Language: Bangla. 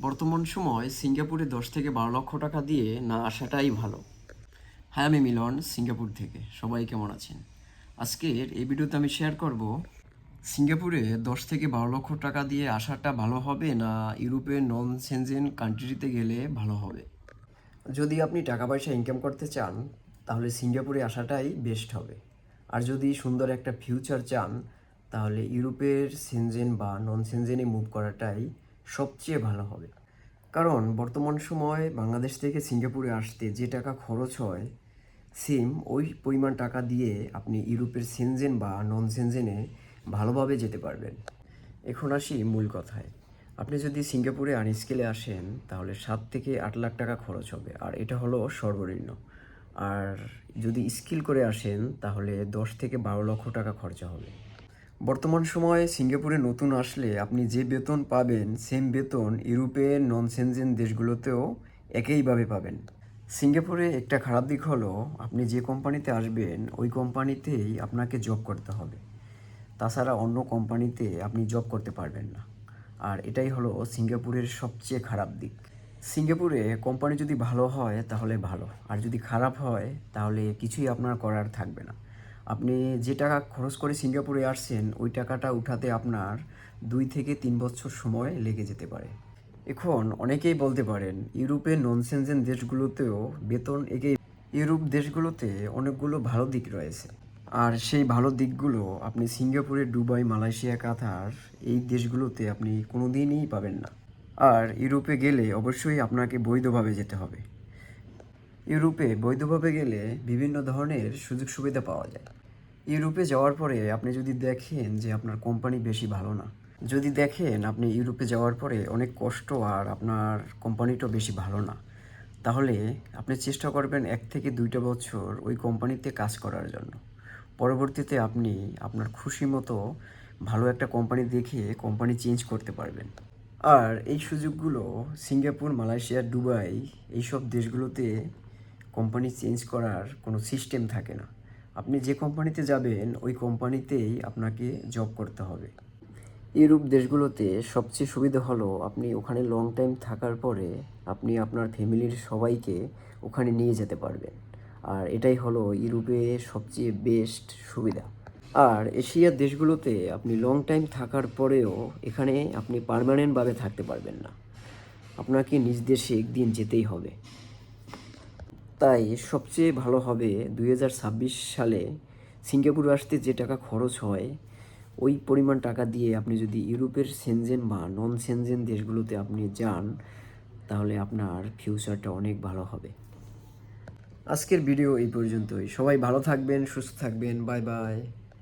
বর্তমান সময় সিঙ্গাপুরে দশ থেকে বারো লক্ষ টাকা দিয়ে না আসাটাই ভালো। হ্যাঁ আমি মিলন, সিঙ্গাপুর থেকে। সবাই কেমন আছেন? আজকের এই ভিডিওতে আমি শেয়ার করব, সিঙ্গাপুরে দশ থেকে বারো লক্ষ টাকা দিয়ে আসাটা ভালো হবে না ইউরোপের নন সেনজেন কান্ট্রিতে গেলে ভালো হবে? যদি আপনি টাকা পয়সা ইনকাম করতে চান, তাহলে সিঙ্গাপুরে আসাটাই বেস্ট হবে। আর যদি সুন্দর একটা ফিউচার চান, তাহলে ইউরোপের সেনজেন বা নন সেনজেনে মুভ করাটাই সবচেয়ে ভালো হবে। কারণ বর্তমান সময় বাংলাদেশ থেকে সিঙ্গাপুরে আসতে যে টাকা খরচ হয়, সেম ওই পরিমাণ টাকা দিয়ে আপনি ইউরোপের সেনজেন বা নন সেনজেনে ভালোভাবে যেতে পারবেন। এখন আসি মূল কথায়। আপনি যদি সিঙ্গাপুরে আনস্কেলে আসেন, তাহলে সাত থেকে আট লাখ টাকা খরচ হবে। আর এটা হলো সর্বনিম্ন। আর যদি স্কিল করে আসেন, তাহলে দশ থেকে বারো লক্ষ টাকা খরচা হবে। বর্তমান সময়ে সিঙ্গাপুরে নতুন আসলে আপনি যে বেতন পাবেন, সেম বেতন ইউরোপের নন সেনজেন দেশগুলোতেও একইভাবে পাবেন। সিঙ্গাপুরে একটা খারাপ দিক হলো, আপনি যে কোম্পানিতে আসবেন, ওই কোম্পানিতেই আপনাকে জব করতে হবে। তাছাড়া অন্য কোম্পানিতে আপনি জব করতে পারবেন না। আর এটাই হলো সিঙ্গাপুরের সবচেয়ে খারাপ দিক। সিঙ্গাপুরে কোম্পানি যদি ভালো হয়, তাহলে ভালো। আর যদি খারাপ হয়, তাহলে কিছুই আপনার করার থাকবে না। আপনি যে টাকা খরচ করে সিঙ্গাপুরে আসছেন, ওই টাকাটা উঠাতে আপনার দুই থেকে তিন বছর সময় লেগে যেতে পারে। এখন অনেকেই বলতে পারেন ইউরোপের ননসেনজেন দেশগুলোতেও বেতন এগিয়ে ইউরোপ দেশগুলোতে অনেকগুলো ভালো দিক রয়েছে। আর সেই ভালো দিকগুলো আপনি সিঙ্গাপুরে, দুবাই, মালয়েশিয়া, কাতার এই দেশগুলোতে আপনি কোনো দিনই পাবেন না। আর ইউরোপে গেলে অবশ্যই আপনাকে বৈধভাবে যেতে হবে। ইউরোপে বৈধভাবে গেলে বিভিন্ন ধরনের সুযোগ সুবিধা পাওয়া যায়। ইউরোপে যাওয়ার পরে আপনি যদি দেখেন যে আপনার কোম্পানি বেশি ভালো না, যদি দেখেন আপনি ইউরোপে যাওয়ার পরে অনেক কষ্ট আর আপনার কোম্পানিটাও বেশি ভালো না, তাহলে আপনি চেষ্টা করবেন এক থেকে দুইটা বছর ওই কোম্পানিতে কাজ করার জন্য। পরবর্তীতে আপনি আপনার খুশি মতো ভালো একটা কোম্পানি দেখে কোম্পানি চেঞ্জ করতে পারবেন। আর এই সুযোগগুলো সিঙ্গাপুর, মালয়েশিয়া, দুবাই এইসব দেশগুলোতে কোম্পানি চেঞ্জ করার কোনো সিস্টেম থাকে না। আপনি যে কোম্পানিতে যাবেন, ওই কোম্পানিতেই আপনাকে জব করতে হবে। ইউরোপ দেশগুলোতে সবচেয়ে সুবিধা হলো, আপনি ওখানে লং টাইম থাকার পরে আপনি আপনার ফ্যামিলির সবাইকে ওখানে নিয়ে যেতে পারবেন। আর এটাই হলো ইউরোপে সবচেয়ে বেস্ট সুবিধা। আর এশিয়ার দেশগুলোতে আপনি লং টাইম থাকার পরেও এখানে আপনি পার্মানেন্টভাবে থাকতে পারবেন না। আপনাকে নিজ দেশে একদিন যেতেই হবে। তাই সবচেয়ে ভালো হবে দু হাজার ছাব্বিশ সালে সিঙ্গাপুর আসতে যে টাকা খরচ হয়, ওই পরিমাণ টাকা দিয়ে আপনি যদি ইউরোপের সেনজেন বা নন সেনজেন দেশগুলোতে আপনি যান, তাহলে আপনার ফিউচারটা অনেক ভালো হবে। আজকের ভিডিও এই পর্যন্তই। সবাই ভালো থাকবেন, সুস্থ থাকবেন। Bye bye